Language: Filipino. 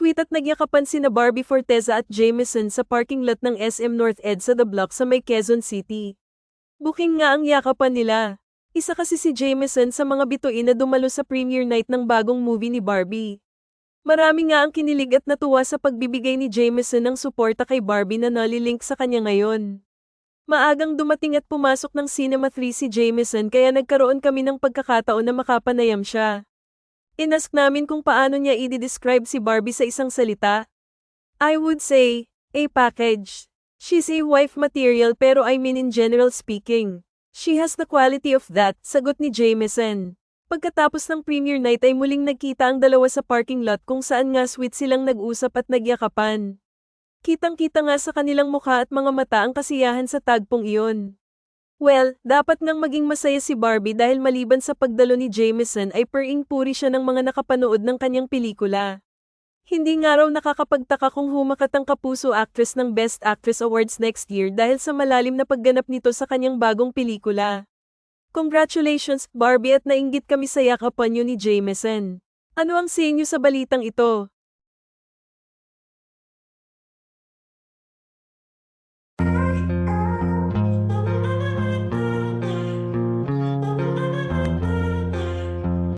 Sweet at nagyakapan sina Barbie Forteza at Jameson sa parking lot ng SM North EDSA The Block sa may Quezon City. Booking nga ang yakapan nila. Isa kasi si Jameson sa mga bituin na dumalo sa premiere night ng bagong movie ni Barbie. Marami nga ang kinilig at natuwa sa pagbibigay ni Jameson ng suporta kay Barbie na nalilink sa kanya ngayon. Maagang dumating at pumasok ng Cinema 3 si Jameson kaya nagkaroon kami ng pagkakataon na makapanayam siya. Inask namin kung paano niya i-describe si Barbie sa isang salita. I would say, a package. She's a wife material pero I mean in general speaking. She has the quality of that, sagot ni Jameson. Pagkatapos ng premiere night ay muling nagkita ang dalawa sa parking lot kung saan nga sweet silang nag-usap at nagyakapan. Kitang-kita nga sa kanilang mukha at mga mata ang kasiyahan sa tagpong iyon. Well, dapat ngang maging masaya si Barbie dahil maliban sa pagdalo ni Jameson ay pering puri siya ng mga nakapanood ng kanyang pelikula. Hindi nga raw nakakapagtaka kung humakat ang kapuso actress ng Best Actress Awards next year dahil sa malalim na pagganap nito sa kanyang bagong pelikula. Congratulations, Barbie at nainggit kami sa yakapan niyo ni Jameson. Ano ang sa inyo sa balitang ito?